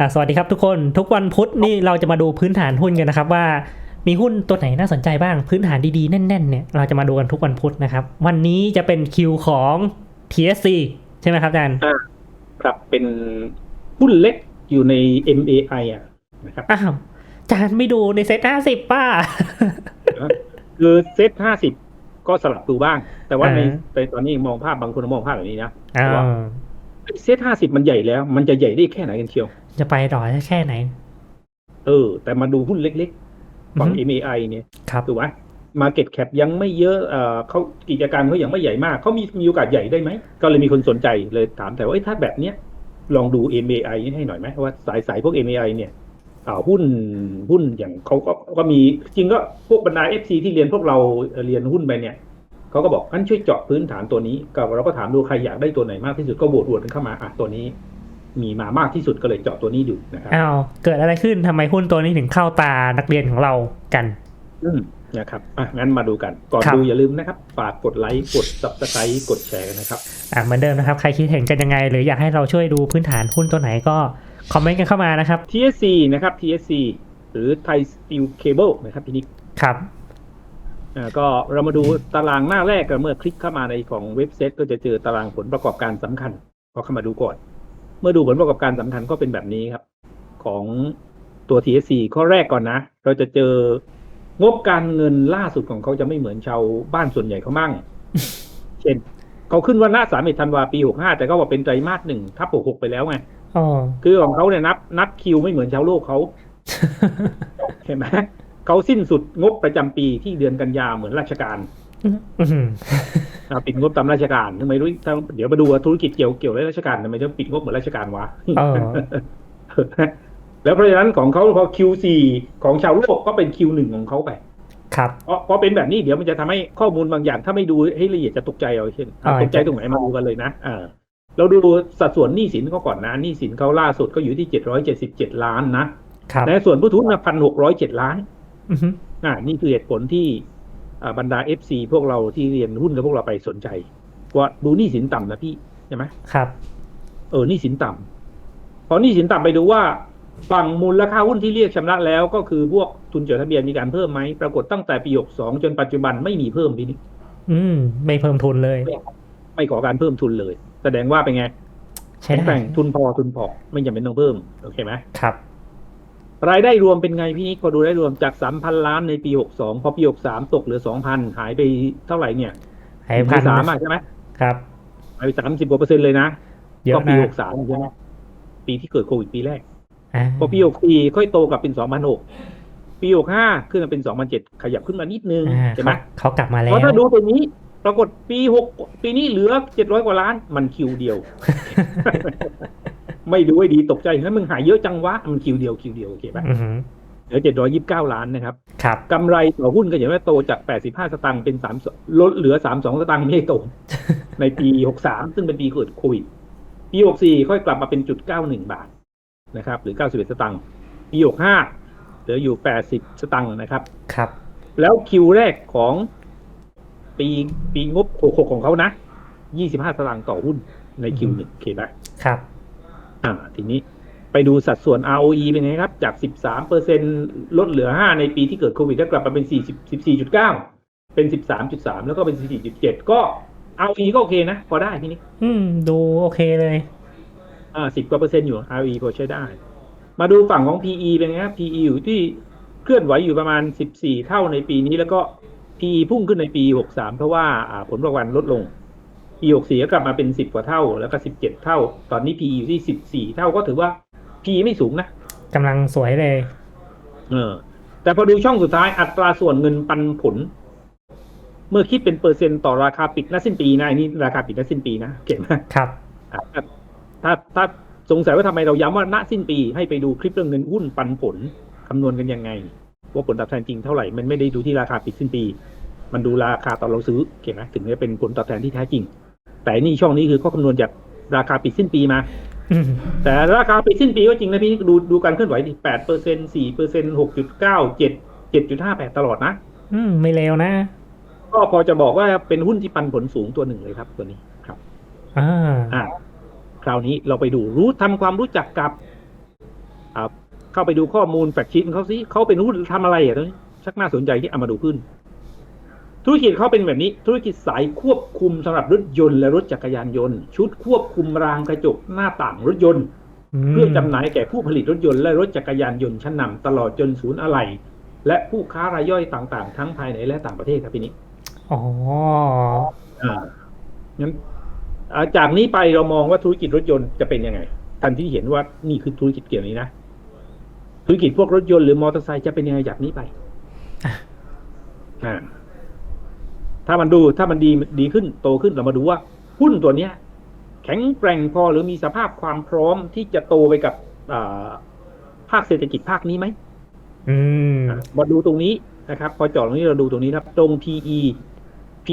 อะสวัสดีครับทุกคนทุกวันพุธนี่เราจะมาดูพื้นฐานหุ้นกันนะครับ ว่ามีหุ้นตัวไหนน่าสนใจบ้างพื้นฐานดีๆ แน่นๆเนี่ยเราจะมาดูกันทุกวันพุธนะครับ วันนี้จะเป็นคิวของ TSC ใช่ไหมครับอาจารย์ครับเป็นหุ้นเล็กอยู่ใน MAI อะนะครับอ้าวอาจารย์ไม่ดูในเซ็ตห้าสิบป้าคือเซตห้าสิบก็สลับดูบ้าง แต่ว่าในอ่าในตอนนี้มองภาพบางคนมองภาพแบบนี้นะอ้าวว่า เซตห้าสิบมันใหญ่แล้ว มันจะใหญ่ได้แค่ไหนกันเชียว จะไปต่อได้แค่ไหน เออ แต่มาดูหุ้นเล็กๆ ฝั่งอือฮึ MAI เนี่ยครับถูกไหม Market Cap ยังไม่เยอะเอ่อเขากิจการเขายังไม่ใหญ่มาก เขามีมีโอกาสใหญ่ได้ไหม ก็เลยมีคนสนใจเลยถามแต่ว่าเอ้ยถ้าแบบเนี้ยลองดู MAI ให้หน่อยไหมว่าสายสายพวก MAI เนี่ยอ่าหุ้นหุ้นอย่างเขาก็ก็มีจริงก็พวกบรรดา FC ที่เรียนพวกเราเอ่อเรียนหุ้นไปเนี่ย เขาก็บอกงั้นช่วยเจาะพื้นฐานตัวนี้ก็เราก็ถามดูใครอยากได้ตัวไหนมากที่สุดก็โหวตโหวตกันเข้ามาอะตัวนี้ มีมามากที่สุดก็เลยเจาะตัวนี้ดูนะครับอ้าวเกิดอะไรขึ้นทำไมหุ้นตัวนี้ถึงเข้าตานักเรียนของเรากันอืมนะครับ อะ งั้นมาดูกัน ก่อนครับดูอย่าลืมนะครับ ฝากกดไลค์ กด subscribe กดแชร์กันนะครับ อะ เหมือนเดิมนะครับ ใครคิดเห็นกันยังไง หรืออยากให้เราช่วยดูพื้นฐานหุ้นตัวไหนก็ คอมเมนต์กันเข้ามานะครับ TSC นะครับ TSC หรือ Thai Steel Cable นะครับพี่นิก ครับอ่า ก็เรามาดูตารางหน้าแรกกันเมื่อคลิกเข้ามาในของเว็บไซต์ก็จะเจอตารางผลประกอบการสำคัญก็เข้ามาดูก่อน เมื่อดูผลประกอบการสำคัญก็เป็นแบบนี้ครับ ของตัว TSC ข้อแรกก่อนนะ เราจะเจองบการเงินล่าสุดของเขาจะไม่เหมือนชาวบ้านส่วนใหญ่เขามั่ง เช่นเขาขึ้นวันหน้าสามเอ็ดธันวาปีหกห้าแต่ก็บอกเป็นไตรมาสหนึ่งทับหกหกไปแล้วไงอ๋อคือของเขาเนี่ยนับ นับคิวไม่เหมือนชาวโลกเขาเห็นไหม เขาสิ้นสุดงบประจำปีที่เดือนกันยาเหมือนราชการอื้อหืออ่าปิดงบตามราชการทำไมรู้ถ้าเดี๋ยวมาดูว่าธุรกิจเกี่ยวเกี่ยวกับราชการทำไมต้องปิดงบเหมือนราชการวะเออแล้วเพราะฉะนั้นของเขาพอ Q4 ของชาวโลกก็เป็น Q1 ของเขาไป ครับเพราะเพราะเป็นแบบนี้เดี๋ยวมันจะทำให้ข้อมูลบางอย่าง ถ้าไม่ดูให้ละเอียดจะตกใจเอาเช่นอะอ่าตกใจตรงไหนมาดูกันเลยนะอ่าเราดูสัดส่วนหนี้สินเขาก่อนนะหนี้สินเขาล่าสุดก็อยู่ที่777ล้านนะครับและส่วนผู้ถือหุ้นพันหกร้อยเจ็ดล้าน อือหืออ่า นี่คือเหตุผลที่อ่าบรรดา FC พวกเราที่เรียนหุ้นกับพวกเราไปสนใจว่าดูหนี้สินต่ำนะพี่ใช่ไหมครับ เออหนี้สินต่ำพอหนี้สินต่ำไปดูว่าฝั่งมูลค่าหุ้นที่เรียกชำระแล้วก็คือพวกทุนจดทะเบียนมีการเพิ่มไหมปรากฏตั้งแต่ปี62จนปัจจุบันไม่มีเพิ่มพี่นี่อืม ไม่เพิ่มทุนเลย ไม่ขอการเพิ่มทุนเลย แสดงว่าเป็นไงใช่แข็งได้แกร่งทุนพอทุนพอไม่จำเป็นต้องเพิ่มโอเคไหมครับ รายได้รวมเป็นไงพี่นิกพอดูได้รวมจาก3,000ล้านในปี62พอปี63ตกเหลือ2,000หายไปเท่าไหร่เนี่ยไอ้พันสามอะใช่ไหมครับหายไป30กว่าเปอร์เซ็นต์เลยนะเยอะก็ปีนะ63ใช่ไหมปีที่เกิดโควิดปีแรกอ่าพอปี64ค่อยโตกลับเป็น2006ปี65ขึ้นมาเป็น2007ขยับขึ้นมานิดนึงอ่าใช่ไหมเขาเขากลับมาแล้เพวราะถ้าดูตัวนี้ปรากฏปี6ปีนี้เหลือ700กว่าล้านมันคิวเดียว ไม่ดูให้ดีตกใจเฮ้ยมึงหายเยอะจังวะมันคิวเดียวคิวเดียวโอเคปะอือหือเหลือ729ล้านนะครับครับกำไรต่อหุ้นก็อย่างว่าโตจาก85สตางค์เป็น3ลดเหลือ32สตางค์ไม่ให้โต ในปี63ซึ่งเป็นปีเกิดโควิดปี64ค่อยกลับมาเป็นจุด91บาทนะครับ หรือ91สตางค์ปี65เหลืออยู่80สตางค์นะครับ ครับ แล้วคิวแรกของปีปีงบ66ของเขานะ25สตางค์ต่อหุ้นในคิวหนึ่งโอเคไหมครับ อ่าทีนี้ไปดูสัดส่วน ROE เป็นไงครับ จาก 13เปอร์เซ็นลดเหลือ 5 ในปีที่เกิดโควิด แล้วกลับมาเป็น 40 14.9 เป็น 13.3 แล้วก็เป็น 14.7 ก็ ROE ก็โอเคนะ พอได้ทีนี้ อืม ดูโอเคเลย อ่า 10 กว่าเปอร์เซ็นต์อยู่ ROE พอใช้ได้ มาดูฝั่งของ PE เป็นไงครับ PE อยู่ที่เคลื่อนไหวอยู่ประมาณ 14 เท่าในปีนี้แล้วก็ PE พุ่งขึ้นในปี 63 เพราะว่าอ่าผลประกอบการลดลง ปี64ก็กลับมาเป็น10กว่าเท่า แล้วก็17เท่า ตอนนี้ PE อยู่ที่14เท่าก็ถือว่า PE ไม่สูงนะกำลังสวยเลย เออ แต่พอดูช่องสุดท้ายอัตราส่วนเงินปันผล เมื่อคิดเป็นเปอร์เซ็นต์ต่อราคาปิดณสิ้นปีนะอันนี้ราคาปิดณสิ้นปีนะเก่งนะครับอะถ้าถ้าถ้าสงสัยว่าทำไมเราย้ำว่าณสิ้นปีให้ไปดูคลิปเรื่องเงินหุ้นปันผลคำนวณกันยังไง ว่าผลตอบแทนจริงเท่าไหร่ มันไม่ได้ดูที่ราคาปิดสิ้นปี มันดูราคาตอนเราซื้อเก่งไหมถึงจะเป็นผลตอบแทนที่แท้จริง แต่นี่ช่องนี้คือเขาคำนวณจากราคาปิดสิ้นปีมาอืมแต่ราคาปิดสิ้นปีก็จริงนะพี่ดูดูการเคลื่อนไหวดิแปดเปอร์เซ็นสี่เปอร์เซ็นหกจุดเก้าเจ็ดเจ็ดจุดห้าแปดตลอดนะ อืม ไม่เลวนะ ก็พอจะบอกว่าเป็นหุ้นที่ปันผลสูงตัวหนึ่งเลยครับ ตัวนี้ครับ อ่าอ่าคราวนี้เราไปดูรู้ทำความรู้จักกับอ่าเข้าไปดูข้อมูลแฟกชีตเขาสิเขาเป็นหุ้นทำอะไรอะตรงนี้ชักน่าสนใจที่เอามาดูขึ้น ธุรกิจเขาเป็นแบบนี้ ธุรกิจสายควบคุมสำหรับรถยนต์และรถจักรยานยนต์ ชุดควบคุมรางกระจกหน้าต่างรถยนต์ เพื่อจำหน่ายแก่ผู้ผลิตรถยนต์และรถจักรยานยนต์ชั้นนำตลอดจนศูนย์อะไหล่และผู้ค้ารายย่อยต่างๆ ทั้งภายในและต่างประเทศครับพี่นี้อ๋ออ่างั้นอ่าจากนี้ไปเรามองว่าธุรกิจรถยนต์จะเป็นยังไงทันที่เห็นว่านี่คือธุรกิจเกี่ยวนี้นะธุรกิจพวกรถยนต์หรือมอเตอร์ไซค์จะเป็นยังไงจากนี้ไปอะอ่า ถ้ามันดูถ้ามันดีดีขึ้นโตขึ้นเรามาดูว่าหุ้นตัวเนี้ย แข็งแกร่งพอหรือมีสภาพความพร้อมที่จะโตไปกับอ่าภาคเศรษฐกิจภาคนี้ไหมอืมอะมาดูตรงนี้นะครับ พอเจาะตรงนี้เราดูตรงนี้ครับ ตรง PE P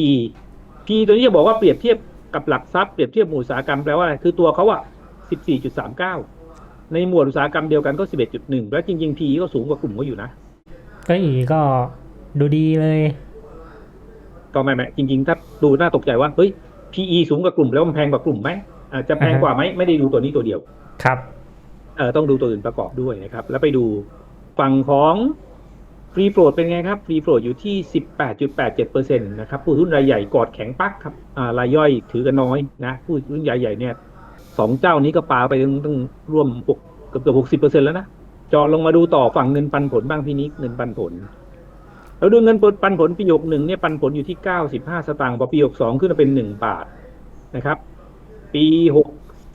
P ตัวนี้จะบอกว่าเปรียบเทียบกับหลักทรัพย์เปรียบเทียบหมู่อุตสาหกรรมแปลว่าอะไรคือตัวเขาอะ14.39 ในหมวดอุตสาหกรรมเดียวกันก็ 11.1 แล้วจริงๆ PE ก็สูงกว่ากลุ่มก็อยู่นะก็อีก็ดูดีเลย ก็ไม่ไม่จริง ๆ ถ้าดูน่าตกใจว่าเฮ้ย PE สูงกว่ากลุ่มแล้วมันแพงกว่ากลุ่มไหมอาจจะแพงกว่าไหมไม่ได้ดูตัวนี้ตัวเดียวครับเออต้องดูตัวอื่นประกอบด้วยนะครับ แล้วไปดูฝั่งของฟรีโ o รดเป็นไงครับฟรีโ o รดอยู่ที่ 18.87%นะครับผู้หุ้นรายใหญ่กอดแข็งปักครับอ่ารายย่อยถือกันน้อยนะผู้หุ้นรายใหญ่เนี่ยสองเจ้านี้ก็ปาไปตั้งตั้งร่วมหกเกือบเกือบหกสิบเปอร์เซ็นแล้วนะเจาะลงมาดูต่อฝั่งเงินปันผลบ้างพี่นิกเงินปันผล แล้วดูเงินปันผลปีหกหนึ่งเนี่ยปันผลอยู่ที่เก้าสิบห้าสตางค์พอปีหกสองขึ้นมาเป็นหนึ่งบาทนะครับ ปีหก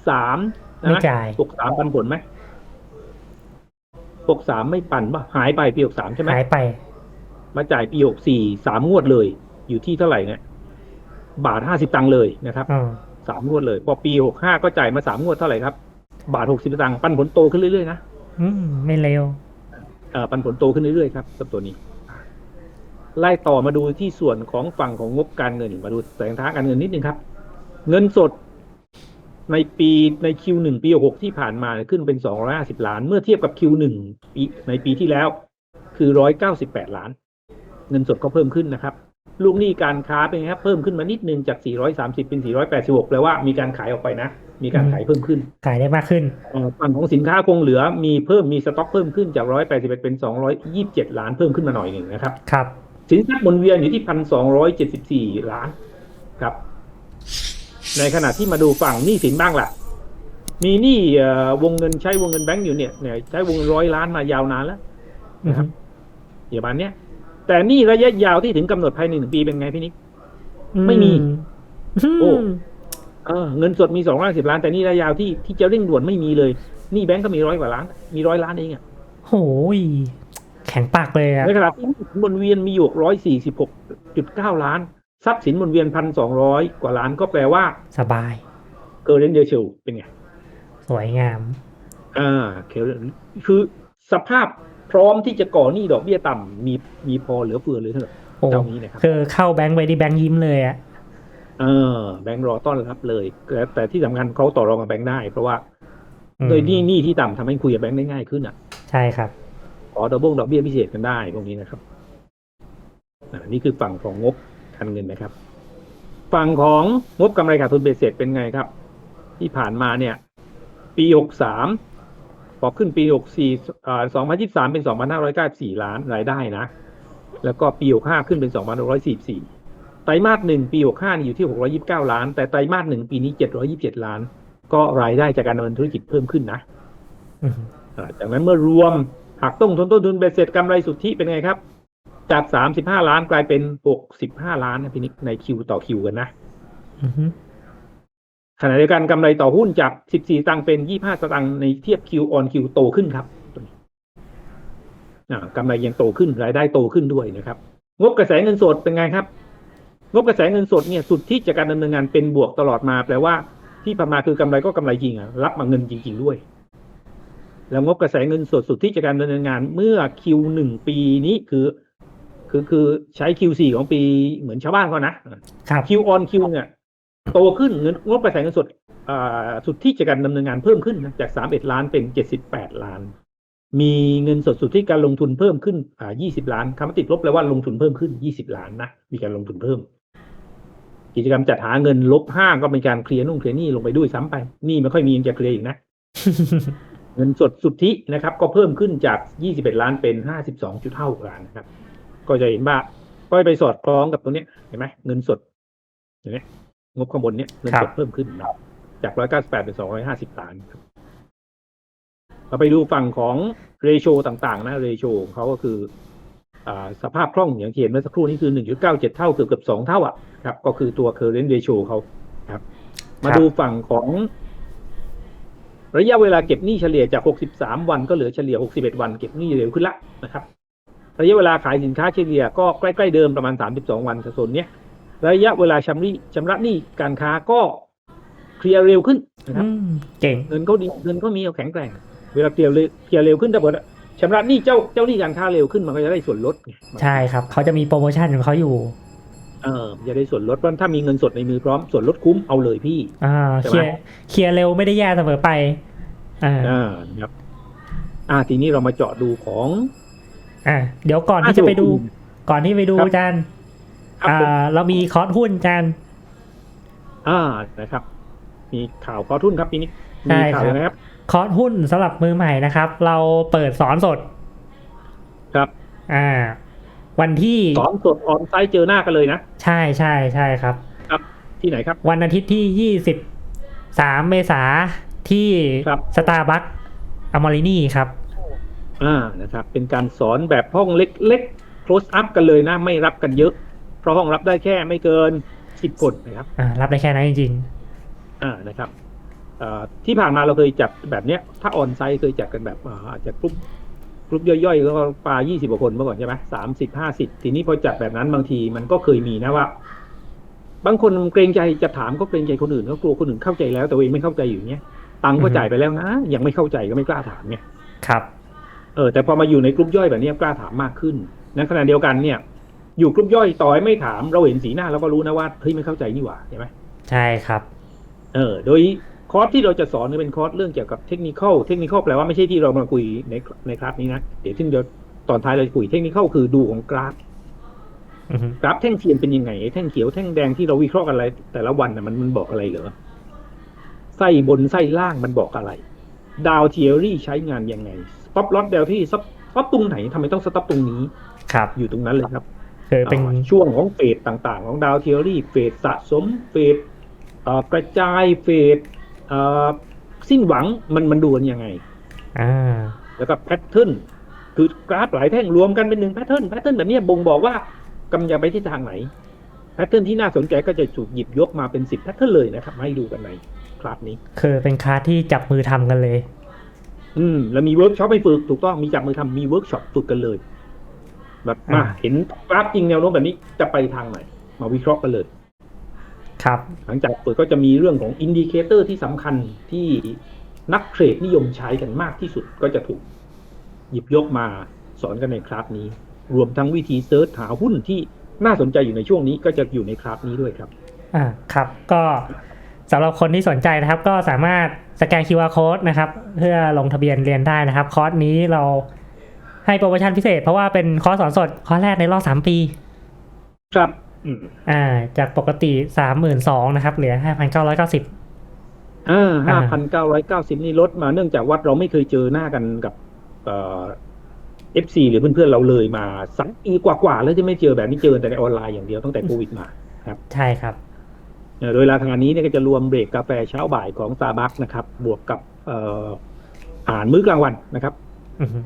สามไม่จ่ายหกสามปันผลไหมหกสามไม่ปันปะหายไปปีหกสามใช่ไหมหายไป มาจ่ายปีหกสี่สามงวดเลย อยู่ที่เท่าไหร่เนี่ยบาทห้าสิบตังค์เลยนะครับอืมสามงวดเลย พอปีหกห้าก็จ่ายมาสามงวดเท่าไหร่ครับ บาทหกสิบตังค์ปันผลโตขึ้นเรื่อยๆนะอืมไม่เร็วเอ่อปันผลโตขึ้นเรื่อยๆครับกับตัวนี้ ไล่ต่อมาดูที่ส่วนของฝั่งของงบการเงินมาดูแสงทางการเงินนิดนึงครับ เงินสดในปีใน Q1 ปี 6 ที่ผ่านมาขึ้นเป็น 250 ล้าน เมื่อเทียบกับ Q1 ปีในปีที่แล้ว คือ 198 ล้าน เงินสดก็เพิ่มขึ้นนะครับ ลูกหนี้การค้าเป็นไงครับ เพิ่มขึ้นมานิดนึงจาก 430 เป็น 486 แปลว่ามีการขายออกไปนะ มีการขายเพิ่มขึ้น ขายได้มากขึ้นเอ่อฝั่งของสินค้าคงเหลือมีเพิ่มมีสต็อกเพิ่มขึ้นจาก 181 เป็น 227 ล้านเพิ่มขึ้นมาหน่อยหนึ่งนะครับ ครับ สินทรัพย์หมุนเวียนอยู่ที่1,274ล้านครับ ในขณะที่มาดูฝั่งหนี้สินบ้างล่ะ มีหนี้เอ่อวงเงินใช้วงเงินแบงก์อยู่เนี่ยเนี่ยใช้วงเงินร้อยล้านมายาวนานแล้วอืมอย่างประมาณเนี้ยแต่หนี้ระยะยาวที่ถึงกำหนดภายในหนึ่งปีเป็นไงพี่นิกไม่มีโอ้อืมเออเงินสดมีสองร้อยสิบล้าน แต่หนี้ระยะยาวที่ที่จะเร่งด่วนไม่มีเลยหนี้แบงก์ก็มีร้อยกว่าล้าน มีร้อยล้านเองอะโหย แข็งปากเลยอะในขณะที่หนี้สินหมุนเวียนมีอยู่ร้อยสี่สิบหกจุดเก้าล้าน ทรัพย์สินหมุนเวียนพันสองร้อยกว่าล้านก็แปลว่า สบายเกอร์เรนเดชิลเป็นไง สวยงามอ่าเคคือสภาพพร้อมที่จะก่อหนี้ดอกเบี้ยต่ำมีมีพอเหลือเฟือเลยเถอะโอ้เจ้านี้นะครับคือเข้าแบงค์ไว้ที่แบงค์ยิ้มเลยอะเออแบงก์รอต้อนรับเลยแต่แต่ที่สำคัญเขาต่อรองกับแบงก์ได้ เพราะว่าอืมโดยหนี้หนี้ที่ต่ำทำให้คุยกับแบงก์ได้ง่ายขึ้นอะ ใช่ครับข อดอกบงดอกเบี้ยพิเศษกันได้พวกนี้นะครับอ่านี่คือฝั่งของงบการเงินนะครับ ฝั่งของงบกำไรขาดทุนเบสเสร็จเป็นไงครับ ที่ผ่านมาเนี่ย ปีหกสามพอขึ้นปีหกสี่สองพันยี่สามเป็นสองพันห้าร้อยเก้าสี่ล้านรายได้นะ แล้วก็ปีหกห้าขึ้นเป็นสองพันหกร้อยสี่สี่ไตรมาสหนึ่งปีหกห้านี่อยู่ที่หกร้อยิบเก้าล้าน แต่ไตรมาสหนึ่งปีนี้เจ็ดร้อยิบเจ็ดล้าน ก็รายได้จากการดำเนินธุรกิจเพิ่มขึ้นนะอืมอ่าจากนั้นเมื่อรวม หักต้นทุนต้นทุนเบ็ดเสร็จกำไรสุทธิเป็นไงครับ จากสามสิบห้าล้านกลายเป็นหกสิบห้าล้านนะพี่นิกในคิวต่อคิวกันนะอืมขณะเดียวกันกำไรต่อหุ้นจาก14ตังค์เป็น25สตังค์ในเทียบ Q on Q โตขึ้นครับตัวนี้อ่ากำไรยังโตขึ้นรายได้โตขึ้นด้วยนะครับ งบกระแสเงินสดเป็นไงครับ งบกระแสเงินสดเนี่ยสุดที่จากการดำเนินงานเป็นบวกตลอดมาแปลว่าที่ผ่านมาคือกำไรก็กำไรจริงอะรับมาเงินจริง ๆ ด้วย แล้วงบกระแสเงินสดสุดที่จากการดำเนินงานเมื่อ Q1 ปีนี้คือ คือคือใช้ Q4 ของปีเหมือนชาวบ้านเขานะ ครับ Q on Q เนี่ยโตขึ้นเงินงบกระแสเงินสดอ่าสุดที่จากการดำเนินงานเพิ่มขึ้นนะจาก 31 ล้านเป็น 78 ล้าน มีเงินสดสุดที่การลงทุนเพิ่มขึ้นอ่า20 ล้านคำว่าติดลบแปลว่าลงทุนเพิ่มขึ้น 20 ล้านนะมีการลงทุนเพิ่ม กิจกรรมจัดหาเงินลบห้างก็มีการเคลียร์นู่นเคลียร์นี่ลงไปด้วยซ้ำไปหนี่ไม่ค่อยมียังจะเคลียร์อีกนะ เงินสดสุทธินะครับ ก็เพิ่มขึ้นจาก 21 ล้านเป็น 52.5ล้านนะครับ ก็จะเห็นว่าก็ไปสอดคล้องกับตรงเนี้ยเห็นไหมเงินสดเห็นไหมงบข้างบนเนี้ยเงินสดเพิ่มขึ้นนะครับจาก 198 เป็น 250 ล้านครับเราไปดูฝั่งของเรโชต่างๆ นะเรโชของเขาก็คืออาสภาพคล่องอย่างที่เห็นเมื่อสักครู่นี้คือ 1.97 เท่าเกือบเกือบ2เท่าอะครับ ก็คือตัว current ratio เขาครับ มาดูฝั่งของ ระยะเวลาเก็บหนี้เฉลี่ยจาก 63 วันก็เหลือเฉลี่ย 61 วันเก็บหนี้เร็วขึ้นละนะครับ ระยะเวลาขายสินค้าเฉลี่ยก็ใกล้ๆเดิมประมาณ 32 วันโซนเนี้ยระยะเวลาชำระชำระหนี้การค้าก็เคลียร์เร็วขึ้นนะครับอืมเก่งเงินเขาดีเงินเขามีเขาแข็งแกร่ง เวลาเคลียร์เร็วเคลียร์เร็วขึ้นถ้าเกิดชำระหนี้เจ้าเจ้าหนี้การค้าเร็วขึ้นมันก็จะได้ส่วนลดไงใช่ครับเขาจะมีโปรโมชั่นของเขาอยู่ เออจะได้ส่วนลดเพราะถ้ามีเงินสดในมือพร้อมส่วนลดคุ้มเอาเลยพี่อ่าใช่เคไหมลียร์เคลียร์เร็วไม่ได้แย่เสมอไปอ่าอ่านะครับ อ่าทีนี้เรามาเจาะดูของ อ่าเดี๋ยวก่อนที่จะไปดู ก่อนที่ไปดูครับจานครับอ่าผมเรามีคอร์สหุ้นจานอ่านะครับ มีข่าวขอทุนครับปีนี้ใช่มีข่าวครับนะครับคอร์สหุ้นสำหรับมือใหม่นะครับ เราเปิดสอนสด ครับ อ่า วันที่สอนสดออนไซต์เจอหน้ากันเลยนะ ใช่ใช่ใช่ครับที่ไหนครับ วันอาทิตย์ที่ยี่สิบสามเมษาที่ครับสตาร์บัคอมอรินีครับอ่านะครับ เป็นการสอนแบบห้องเล็กๆ close up กันเลยนะ ไม่รับกันเยอะ เพราะห้องรับได้แค่ไม่เกินสิบคนนะครับอ่ารับได้แค่นั้นจริงอ่านะครับเอ่อที่ผ่านมาเราเคยจัดแบบเนี้ย ถ้าออนไซต์เคยจัดกันแบบอ่าอาจจะกลุ่ม กลุ่มย่อยๆก็ปลายี่สิบกว่าคนเมื่อก่อนใช่ไหมสามสิบห้าสิบทีนี้พอจัดแบบนั้นบางทีมันก็เคยมีนะว่า บางคนเกรงใจจะถามก็เกรงใจคนอื่นก็กลัวคนอื่นเข้าใจแล้วแต่ตัวเองไม่เข้าใจอยู่เนี้ยตังค์ก็อือฮึจ่ายไปแล้วนะ ยังไม่เข้าใจก็ไม่กล้าถามไงๆครับ เออ แต่พอมาอยู่ในกลุ่มย่อยแบบเนี้ยกล้าถามมากขึ้นในขณะเดียวกันเนี่ย อยู่กลุ่มย่อยต่อให้ไม่ถามเราเห็นสีหน้าเราก็รู้นะว่าเฮ้ยไม่เข้าใจนี่หว่าใช่ไหมใช่ครับ เออ โดย คอร์สที่เราจะสอนเนี่ยเป็นคอร์สเรื่องเกี่ยวกับเทคนิคอลเทคนิคอลแปลว่าไม่ใช่ที่เรามาคุยในในคลาสนี้นะ เดี๋ยวซึ่งเดี๋ยวตอนท้ายเราจะคุยเทคนิคอลคือดูของกราฟอือฮึกราฟแท่งเทียนเป็นยังไงไอ้แท่งเขียวแท่งแดงที่เราวิเคราะห์กันอะไร แต่ละวันน่ะมันมันบอกอะไรเหรอไส้บนไส้ล่างมันบอกอะไร ดาวเทียรี่ใช้งานยังไงสต็อปลอตเดลที่สต็อปตรงไหนทำไมต้องสต็อปตรงนี้ ครับ อยู่ตรงนั้นเลยครับคือเป็นอ่าช่วงของเฟสต่างๆ ของดาวเทียรี่เฟสสะสมเฟสเอ่อกระจายเฟสเอ่อ สิ้นหวังมันมันดูกันยังไงอ่าแล้วก็แพทเทิร์นคือกราฟหลายแท่งรวมกันเป็นหนึ่งแพทเทิร์นแพทเทิร์นแบบเนี้ยบ่งบอกว่ากำลังจะไปที่ทางไหนแพทเทิร์นที่น่าสนใจก็จะถูกหยิบยกมาเป็นสิบแพทเทิร์นเลยนะครับมาให้ดูกันในคลาสนี้ คือเป็นคลาสที่จับมือทำกันเลย อืม แล้วมีเวิร์กช็อปให้ฝึกถูกต้องมีจับมือทำมีเวิร์กช็อปฝึกกันเลยแบบมาอ่าเห็นกราฟจริงแนวโน้มแบบนี้จะไปทางไหน มาวิเคราะห์กันเลย ครับหลังจากเปิดก็จะมีเรื่องของอินดิเคเตอร์ที่สำคัญที่นักเทรดนิยมใช้กันมากที่สุดก็จะถูกหยิบยกมาสอนกันในคลาสนี้ รวมทั้งวิธีเซิร์ชหาหุ้นที่น่าสนใจอยู่ในช่วงนี้ก็จะอยู่ในคลาสนี้ด้วยครับ อ่า ครับ ก็สำหรับคนที่สนใจนะครับ ก็สามารถสแกน QR code นะครับ เพื่อลงทะเบียนเรียนได้นะครับ คอร์สนี้เราให้โปรโมชั่นพิเศษ เพราะว่าเป็นคอร์สสอนสดคอร์สแรกในรอบ3ปี ครับ อืมอ่า จากปกติ32,000นะครับ เหลือ5,990อ่าอ่าห้าพันเก้าร้อยเก้าสิบนี่ลดมาเนื่องจากว่าเราไม่เคยเจอหน้ากันกับ เอ่อฟซีหรือเพื่อนๆเราเลยมาสักปีกว่าๆแล้วที่ไม่เจอแบบนี้เจอแต่ในออนไลน์อย่างเดียวตั้งแต่โควิดมาใช่ครับเอ่อโดยราคานี้เนี่ยก็จะรวมเบรกกาแฟเช้าบ่ายของ s า r b บัคนะครับ บวกกับเอ่ออาหารมื้อกลางวันนะครับอือฮึ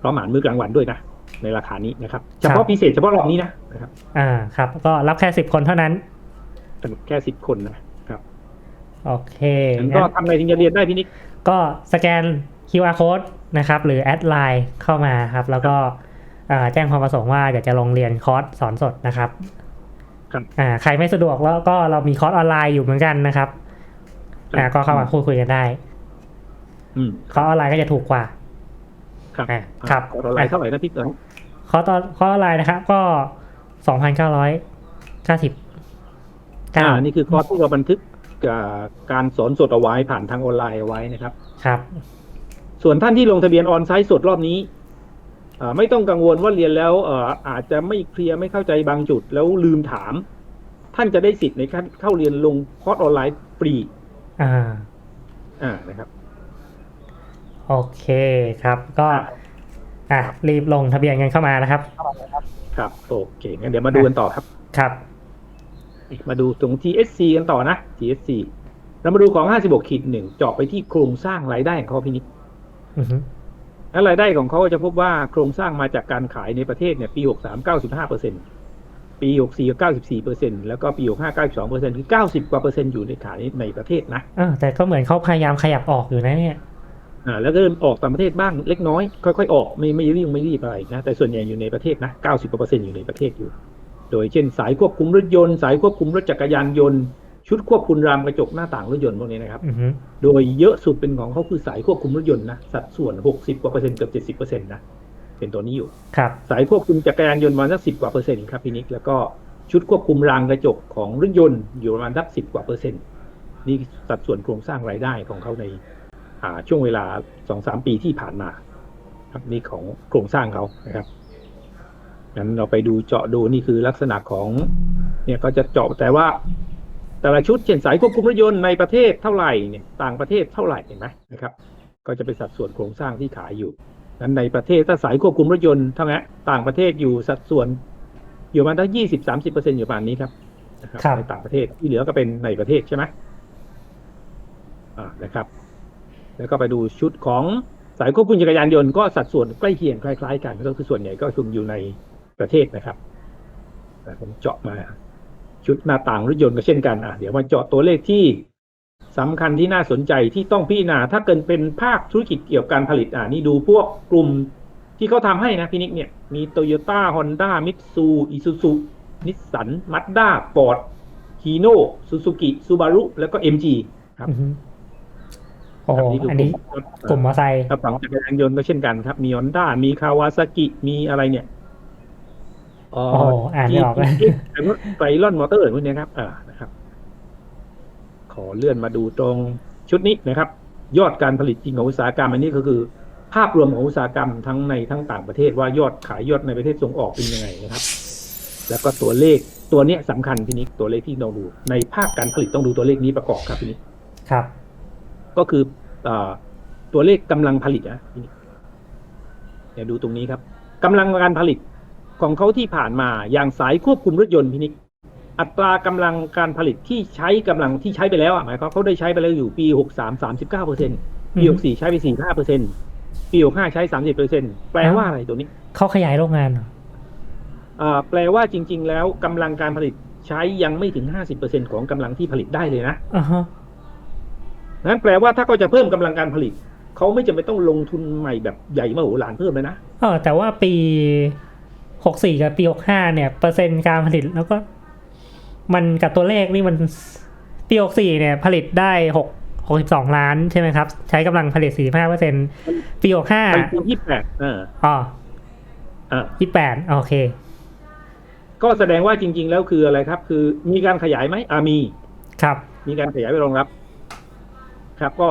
พร้อมอาหารมื้อกลางวันด้วยนะ ในราคานี้นะครับ เฉพาะพิเศษเฉพาะรอบนี้นะนะครับ อ่าครับ ก็รับแค่10คนเท่านั้นแต่แค่สิบคนนะครับ โอเคงั้นก็งั้นทำอะไรถึงจะเรียนได้พี่นิก ก็สแกน QR code นะครับ หรือแอดไลน์เข้ามาครับ แล้วก็อ่าแจ้งความประสงค์ว่าอยากจะลงเรียนคอร์สสอนสดนะครับครับอ่าใครไม่สะดวกแล้วก็เรามีคอร์สออนไลน์อยู่เหมือนกันนะครับอ่าก็เข้ามาพูดคุยกันได้อืมคอร์สออนไลน์ก็จะถูกกว่า ครับอ่าครับขอออนไลน์เท่าไหร่นะพี่เต๋อคอร์สตอนคอร์สออนไลน์นะครับ ก็สองพันเก้าร้อยเก้าสิบอ่านี่คือคอร์สที่เราบันทึกกับการสอนสดเอาไว้ผ่านทางออนไลน์เอาไว้นะครับ ครับ ส่วนท่านที่ลงทะเบียนออนไซต์สดรอบนี้อ่าไม่ต้องกังวลว่าเรียนแล้วเอ่ออาจจะไม่เคลียร์ไม่เข้าใจบางจุดแล้วลืมถาม ท่านจะได้สิทธิ์ในการเข้าเรียนลงคอร์สออนไลน์ฟรี อ่า อ่านะครับ โอเคครับก็อะรีบลงทะเบียนกันเข้ามานะครับ ครับโอเคงั้นเดี๋ยวมาดูกันต่อครับ ครับ มาดูตรง TSC กันต่อนะ TSC เรามาดูของ 56ขีดหนึ่งเจาะไปที่โครงสร้างรายได้ของเขาพี่นิกอือฮึและรายได้ของเขาจะพบว่าโครงสร้างมาจากการขายในประเทศเนี่ยปี 63 95เปอร์เซ็นปี 64 94เปอร์เซ็นแล้วก็ปี 65 92เปอร์เซ็นคือ 90 กว่าเปอร์เซ็นต์อยู่ในขายในประเทศนะอ่าแต่ก็เหมือนเขาพยายามขยับออกอยู่นะเนี่ย อ่าแล้วก็เริ่มออกต่างประเทศบ้างเล็กน้อยค่อยๆออกไม่ไม่รีบไม่รีบอะไรนะแต่ส่วนใหญ่อยู่ในประเทศนะ90กว่าเปอร์เซ็นต์อยู่ในประเทศอยู่ โดยเช่นสายควบคุมรถยนต์ สายควบคุมรถจักรยานยนต์ ชุดควบคุมรามกระจกหน้าต่างรถยนต์พวกนี้นะครับอือฮึโดยเยอะสุดเป็นของเขาคือสายควบคุมรถยนต์นะสัดส่วน60กว่าเปอร์เซ็นต์เกือบ70เปอร์เซ็นต์นะเป็นตัวนี้อยู่ครับสายควบคุมจักรยานยนต์ประมาณสักสิบกว่าเปอร์เซ็นต์ครับพี่นิกแล้วก็ชุดควบคุมรางกระจกของรถยนต์อยู่ประมาณสักสิบกว่าเปอร์เซ็นต์นี่สัดส่วนโครงสร้างรายได้ของเขาในอ่า ช่วงเวลาสองสามปีที่ผ่านมา ครับนี่ของโครงสร้างเขานะครับงั้นเราไปดูเจาะดูนี่คือลักษณะของ เนี่ยก็จะเจาะแต่ว่าแต่ละชุดเช่นสายควบคุมรถยนต์ในประเทศเท่าไหร่เนี่ยต่างประเทศเท่าไหร่เห็นไหมนะครับ ก็จะเป็นสัดส่วนโครงสร้างที่ขายอยู่นั้นในประเทศถ้าสายควบคุมรถยนต์เท่านั้นต่างประเทศอยู่สัดส่วนอยู่ประมาณตั้งยี่สิบสามสิบเปอร์เซ็นอยู่ประมาณนี้ครับนะครับครับในต่างประเทศที่เหลือก็เป็นในประเทศใช่ไหมอ่านะครับ แล้วก็ไปดูชุดของสายควบคุมจักรยานยนต์ก็สัดส่วนใกล้เคียงคล้าย ๆ กันก็คือส่วนใหญ่ก็คืออยู่ในประเทศนะครับแต่ผมเจาะมาชุดหน้าต่างรถยนต์ก็เช่นกันอะเดี๋ยวมาเจาะตัวเลขที่สำคัญที่น่าสนใจที่ต้องพิจารณาถ้าเกิดเป็นภาคธุรกิจเกี่ยวกับการผลิตอ่านี่ดูพวกกลุ่มที่เขาทำให้นะพี่นิกเนี่ย มีโตโยต้าฮอนด้ามิตซูอิซูซุนิสสันมัตด้าฟอร์ดคีโนซูซูกิซูบารุแล้วก็ MG ครับ โอ้โหคือันนี้กลุ่มกลุ่มมอไซค์กระเป๋าจักรยานยนต์ก็เช่นกันครับ มีฮอนด้ามีคาวาซากิมีอะไรเนี่ยเโอ้โหอ่านไม่ออกเลยไฟลอนมอเตอร์พวกเนี้ยครับอ่านะครับ ขอเลื่อนมาดูตรงชุดนี้นะครับ ยอดการผลิตจริงของอุตสาหกรรมอันนี้ก็คือ ภาพรวมของอุตสาหกรรมทั้งในทั้งต่างประเทศว่ายอดขายยอดในประเทศส่งออกเป็นยังไงนะครับ แล้วก็ตัวเลขตัวเนี้ยสำคัญพี่นิกตัวเลขที่เราดู ในภาคการผลิตต้องดูตัวเลขนี้ประกอบครับพี่นิกครับ ก็คืออาตัวเลขกำลังผลิตนะพี่นิกเดี๋ยวดูตรงนี้ครับกำลังการผลิตของเขาที่ผ่านมาอย่างสายควบคุมรถยนต์พี่นิกอัตรากำลังการผลิตที่ใช้กำลังที่ใช้ไปแล้วอะหมายความเขาได้ใช้ไปแล้วอยู่ปีหกสามสามสิบเก้าเปอร์เซ็นปีหกสี่ใช้ไปสี่ห้าเปอร์เซ็นปีหกห้าใช้สามสิบเปอร์เซ็นแปลว่าอะไรตัวนี้ เขาขยายโรงงานเหรออ่าแปลว่าจริง ๆ แล้วกำลังการผลิตใช้ยังไม่ถึงห้าสิบเปอร์เซ็นของกำลังที่ผลิตได้เลยนะอ่าฮะ นั้นแปลว่าถ้าเขาจะเพิ่มกำลังการผลิต เขาไม่จำเป็นต้องลงทุนใหม่แบบใหญ่มโหฬารเพิ่มเลยนะเออแต่ว่าปีหกสี่กับปีหกห้าเนี่ย เปอร์เซ็นต์การผลิตแล้วก็ มันกับตัวเลขนี่มันปีหกสี่เนี่ย ผลิตได้หกหกสิบสองล้านใช่ไหมครับ ใช้กำลังผลิตสี่ห้าเปอร์เซ็นปีหกห้าไปปียี่แปดเอออ๋ออ่ายี่แปดโอเค ก็แสดงว่าจริง ๆ แล้วคืออะไรครับ คือมีการขยายไหมอ่ามี ครับ มีการขยายไปรองรับ ครับ ก็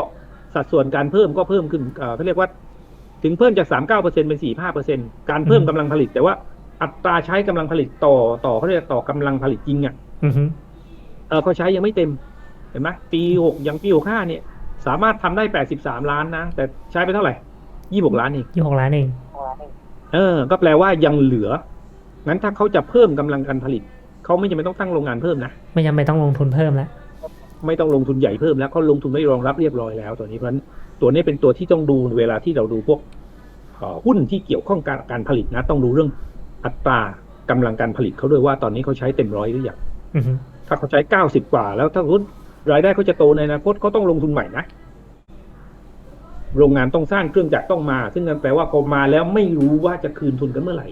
สัดส่วนการเพิ่มก็เพิ่มขึ้นเอ่อเขาเรียกว่า ถึงเพิ่มจากสามเก้าเปอร์เซ็นเป็นสี่ห้าเปอร์เซ็นการเพิ่มอืมกำลังผลิต แต่ว่าอัตราใช้กำลังผลิตต่อต่อเขาเรียกต่อกำลังผลิตจริงอะอือฮึเออเขาใช้ยังไม่เต็ม เห็นไหมปีหกยังปีหกห้าเนี่ย สามารถทำได้แปดสิบสามล้านนะ แต่ใช้ไปเท่าไหร่ยี่หกล้านเองยี่หกล้านเองเออ ก็แปลว่ายังเหลือ งั้นถ้าเขาจะเพิ่มกำลังการผลิต เขาไม่จำเป็นต้องตั้งโรงงานเพิ่มนะ ไม่จำเป็นต้องลงทุนเพิ่มแล้ว ไม่ต้องลงทุนใหญ่เพิ่มแล้วเขาลงทุนไม่รองรับเรียบร้อยแล้วตัวนี้เพราะฉะนั้นตัวนี้เป็นตัวที่ต้องดูเวลาที่เราดูพวกเอ่อหุ้นที่เกี่ยวข้องกับการผลิตนะ ต้องดูเรื่องอัตรากำลังการผลิตเขาด้วยว่าตอนนี้เขาใช้เต็มร้อยหรือยังอือฮึถ้าเขาใช้เก้าสิบกว่า แล้วถ้าหุ้นรายได้เขาจะโตในอนาคตเขาต้องลงทุนใหม่นะโรงงานต้องสร้างเครื่องจักรต้องมา ซึ่งนั่นแปลว่าพอมาแล้วไม่รู้ว่าจะคืนทุนกันเมื่อไหร่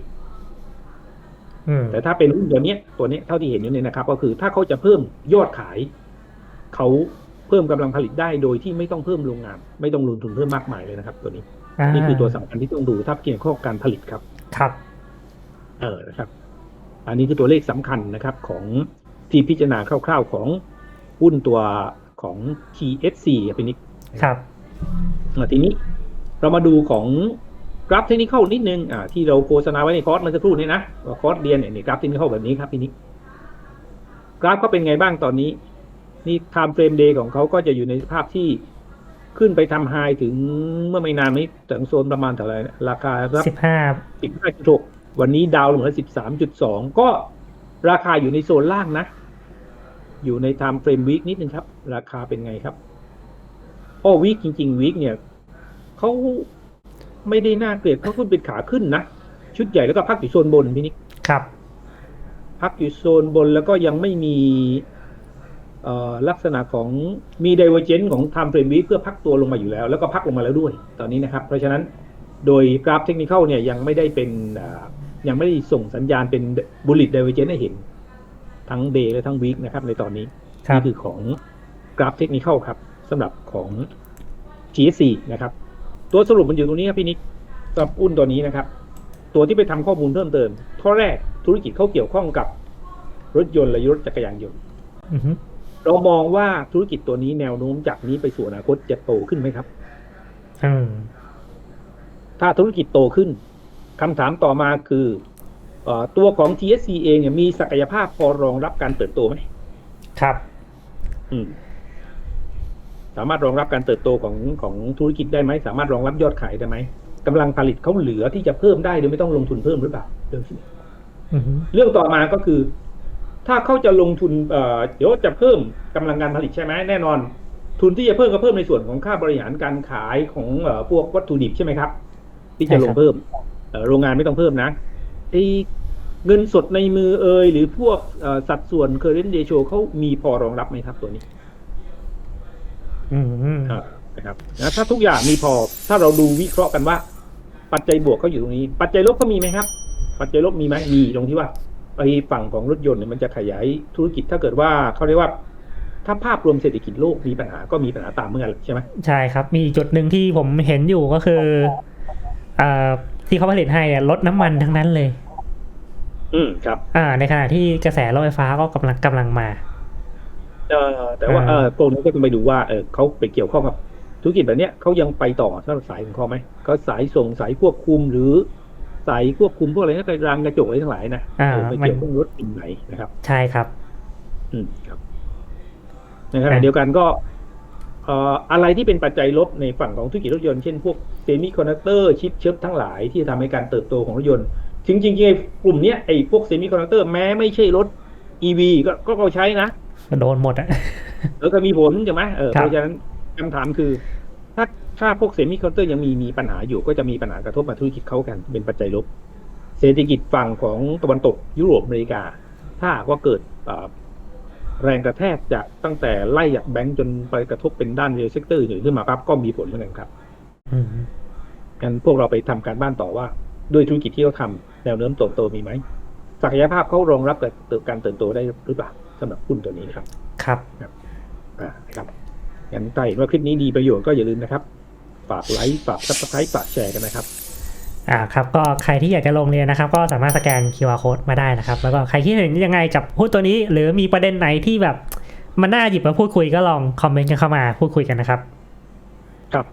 อืมแต่ถ้าเป็นหุ้นตัวเนี้ยตัวเนี้ยเท่าที่เห็นอยู่เนี่ยนะครับ ก็คือถ้าเขาจะเพิ่มยอดขาย เขาเพิ่มกำลังผลิตได้โดยที่ไม่ต้องเพิ่มโรงงาน ไม่ต้องลงทุนเพิ่มมากมายเลยนะครับ ตัวนี้านี่คือตัวสำคัญที่ต้องดูถ้าเกี่ยวข้องกับการผลิตครับ ครับ เออนะครับ อันนี้คือตัวเลขสำคัญนะครับ ของที่พิจารณาคร่าวๆของหุ้นตัวของ TSC ครับพี่นิกครับอะทีนี้เรามาดูของกราฟเทคนิคนิดนึงอ่าที่เราโฆษณาไว้ในคอร์สเมื่อสักครู่นี้นะว่าคอร์สเรียนเนี่ยนี่กราฟเทคนิคแบบนี้ครับพี่นิกกราฟก็เป็นไงบ้างตอนนี้ นี่ time frame day ของเขาก็จะอยู่ในสภาพที่ขึ้นไปทำไฮถึงเมื่อไม่นานนี้ถึงโซนประมาณเท่าไหร่นะราคารับสิบห้าสิบห้าจุดหกวันนี้ดาวลงเหลือสิบสามจุดสองก็ราคาอยู่ในโซนล่างนะ อยู่ในไทม์เฟรมวีคนิดนึงครับ ราคาเป็นไงครับอ้อวีคจริงๆวีคเนี่ยเขาไม่ได้น่าเกลียดเขาขึ้นเป็นขาขึ้นนะชุดใหญ่แล้วก็พักอยู่โซนบนพี่นิกครับ พักอยู่โซนบนแล้วก็ยังไม่มีเอ่อ ลักษณะของมี d ดเวอร์เจนของ time frame week เพื่อพักตัวลงมาอยู่แล้ว แล้วก็พักลงมาแล้วด้วยตอนนี้นะครับ เพราะฉะนั้นโดยกราฟเทคนิคเนี่ยยังไม่ได้เป็นอ่ายังไม่ได้ส่งสัญญาณเป็น bullish divergence ให้เห็น ทั้ง day และทั้ง week นะครับในตอนนี้ครับนี่คือของกราฟเทคนิคครับสำหรับของ GSC นะครับ ตัวสรุปมันอยู่ตรงนี้ครับพี่นิกสำหรับหุ้นตัวนี้นะครับ ตัวที่ไปทำข้อมูลเพิ่มเติมข้อแรกธุรกิจเขาเกี่ยวข้องกับรถยนต์และรถจักรยานยนต์อือฮึ เรามองว่าธุรกิจตัวนี้แนวโน้มจากนี้ไปสู่อนาคตจะโตขึ้นไหมครับอืมถ้าธุรกิจโตขึ้นคำถามต่อมาคือเออตัวของ TSC เองเนี่ยมีศักยภาพพอรองรับการเติบโตไหมครับ อืมสามารถรองรับการเติบโตของของธุรกิจได้ไหม สามารถรองรับยอดขายได้ไหมกำลังผลิตเขาเหลือที่จะเพิ่มได้โดยไม่ต้องลงทุนเพิ่มหรือเปล่าเรื่องที่หนึ่งอือฮึเรื่องต่อมาก็คือ ถ้าเขาจะลงทุนเอ่อเดี๋ยวจะเพิ่มกำลังการผลิตใช่ไหมแน่นอน ทุนที่จะเพิ่มก็เพิ่มในส่วนของค่าบริหารการขายของเอ่อพวกวัตถุดิบใช่ไหมครับ ที่จะลงเพิ่มเอ่อโรงงานไม่ต้องเพิ่มนะไอ้เงินสดในมือเอยหรือพวกเอ่อสัดส่วน current ratio เขามีพอรองรับไหมครับตัวนี้อืมครับนะครับนะถ้าทุกอย่างมีพอถ้าเราดูวิเคราะห์กันว่า ปัจจัยบวกเขาอยู่ตรงนี้ ปัจจัยลบเขามีไหมครับ ปัจจัยลบมีไหมมีตรงที่ว่า ไอ้ฝั่งของรถยนต์เนี่ยมันจะขยายธุรกิจถ้าเกิดว่าเขาเรียกว่าถ้าภาพรวมเศรษฐกิจโลกมีปัญหาก็มีปัญหาตามเมื่อนใช่ไหมใช่ครับ มีอีกจุดหนึ่งที่ผมเห็นอยู่ก็คืออ่าที่เขาผลิตให้เนี่ยลดน้ำมันทั้งนั้นเลย อืมครับ อ่า ในขณะที่กระแสรถไฟฟ้าก็กำลังกำลังมาเออแต่ว่าอ่าเออพวกนี้ก็ต้องไปดูว่าเออเขาไปเกี่ยวข้องกับธุรกิจแบบเนี้ยเขายังไปต่อสำหรับสายของเขาไหมเขาสายส่งสายควบคุมหรือ สายควบคุมพวกอะไรนะกระรางกระจกอะไรทั้งหลายนะอ่าเออไปมันเกี่ยวข้องรถกลุ่มไหนนะครับ ใช่ครับ อืมครับในขณะเดียวกันก็เอ่ออะไรที่เป็นปัจจัยลบในฝั่งของธุรกิจรถยนต์ เช่นพวกเซมิคอนดักเตอร์ชิปเชิปทั้งหลายที่ทำให้การเติบโตของรถยนต์จริงจริงๆไอ้กลุ่มเนี้ยไอ้พวกเซมิคอนดักเตอร์แม้ไม่ใช่รถ EV ก็ก็เขาใช้นะก็โดนหมดอะเออก็มีผลใช่ไหมเออครับเพราะฉะนั้นคำถามคือ ถ้า ถ้าพวกเซมิคอนดักเตอร์ยังมีมีปัญหาอยู่ก็จะมีปัญหากระทบมาธุรกิจเขากัน เป็นปัจจัยลบ เศรษฐกิจฝั่งของตะวันตกยุโรปอเมริกา ถ้าหากว่าเกิดเอ่อแรงกระแทกจากตั้งแต่ไล่จากแบงก์จนไปกระทบเป็นด้านเรียลเซกเตอร์อื่นขึ้นมาปั๊บก็มีผลเหมือนกันครับอืมงั้นพวกเราไปทำการบ้านต่อว่า ด้วยธุรกิจที่เขาทำแนวโน้มเติบโตมีไหมศักยภาพเขารองรับกับการเติบโตได้หรือเปล่าสำหรับหุ้นตัวนี้นะครับครับอ่านะครับงั้นถ้าเห็นว่าคลิปนี้ดีประโยชน์ก็อย่าลืมนะครับ ฝากไลค์ฝากซับสไครต์ฝากแชร์กันนะครับอ่าครับก็ใครที่อยากจะลงเรียนนะครับ ก็สามารถสแกน QR code มาได้นะครับ แล้วก็ใครที่เห็นยังไงกับหุ้นตัวนี้ หรือมีประเด็นไหนที่แบบมันน่าหยิบมาพูดคุยก็ลองคอมเมนต์กันเข้ามาพูดคุยกันนะครับ ครับ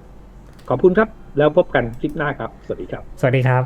ขอบคุณครับ แล้วพบกันคลิปหน้าครับ สวัสดีครับ สวัสดีครับ